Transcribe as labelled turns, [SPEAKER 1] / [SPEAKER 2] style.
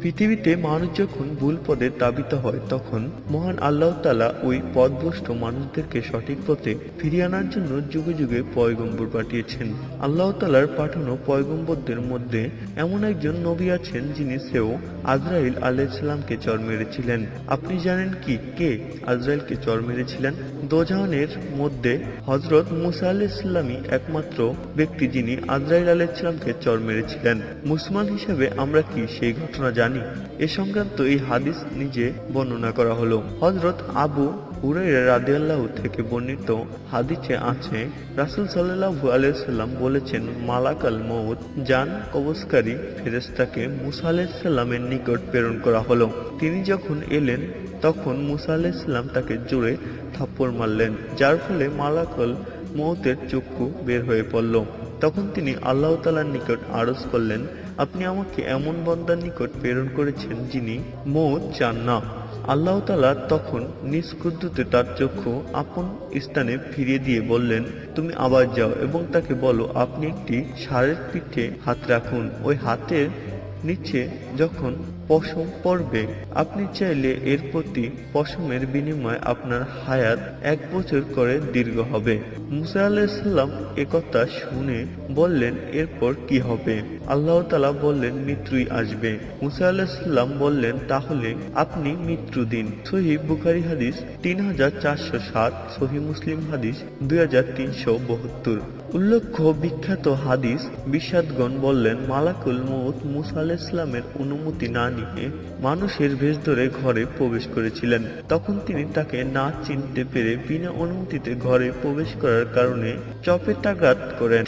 [SPEAKER 1] পৃথিবীতে মানুষ যখন ভুল পদে দাবিত হয়, তখন মহান আল্লাহ তালা ওই পদভ্রষ্ট মানুষদেরকে সঠিক পথে ফিরিয়ে আনার জন্য যুগে যুগে পয়গম্বর পাঠিয়েছেন। আল্লাহ তালার পাঠানো পয়গম্বরদের মধ্যে এমন একজন নবী আছেন, যিনি সেও আজরাইল আলাইসাল্লামকে চর মেরেছিলেন। আপনি জানেন কি কে আজরাইলকে চর মেরেছিলেন? দোজাহানের মধ্যে হজরত মুসা আলাইসাল্লামই একমাত্র ব্যক্তি যিনি আজরাইল আলাইসাল্লামকে চর মেরেছিলেন। মুসলমান হিসেবে আমরা কি সেই ঘটনা জানি। এ সংক্রান্ত এই হাদিস নিজে বর্ণনা করা হলো। হজরত আবু হুরাইরা রাদিয়াল্লাহু থেকে বর্ণিত হাদিসে আছে, রাসূল সাল্লাল্লাহু আলাইহি সাল্লাম বলেছেন, মালাকাল মউত জান কবজকারী ফেরেশতাকে মুসা আলাইহিস সালামের নিকট প্রেরণ করা হলো। তিনি যখন এলেন, তখন মুসা আলাইহিস সালাম তাকে জোরে থাপ্পড় মারলেন, যার ফলে মালাকাল মউতের চক্ষু বের হয়ে পড়ল। তখন তিনি আল্লাহ তালার নিকট আরজ করলেন, আপনি আমাকে এমন বন্দার নিকট প্রেরণ করেছেন যিনি মো চান না আল্লাহ তালা তখন নিজ কুদ্দুতে তার চক্ষু আপন স্থানে ফিরিয়ে দিয়ে বললেন, তুমি আবার যাও এবং তাকে বলো, আপনি একটি ষাঁড়ের পিঠে হাত রাখুন। ওই হাতের নিচে যখন পশম পড়বে। আপনি চাইলে এর প্রতি পশমের বিনিময়ে আপনার হায়াত এক বছর করে দীর্ঘ হবে। মুসা আলাইসাল্লাম একথা শুনে বললেন, এরপর কি হবে? আল্লাহ তালা বললেন, মৃত্যুই আসবে। মুসা আলাইসাল্লাম বললেন, তাহলে আপনি মৃত্যু দিন। সহি বুখারি হাদিস তিন হাজার চারশো সাত, সহি মুসলিম হাদিস দুই হাজার তিনশো বাহাত্তর। উল্লেখ্য বিখ্যাত হাদিস বিশাদগণ বললেন, মালাকুল মৌত মুসা আলাইসলামের অনুমতি না নিয়ে মানুষের ভেষ ধরে ঘরে প্রবেশ করেছিলেন। তখন তিনি তাকে না চিনতে পেরে বিনা অনুমতিতে ঘরে প্রবেশ করার কারণে চপেটাঘাত করেন।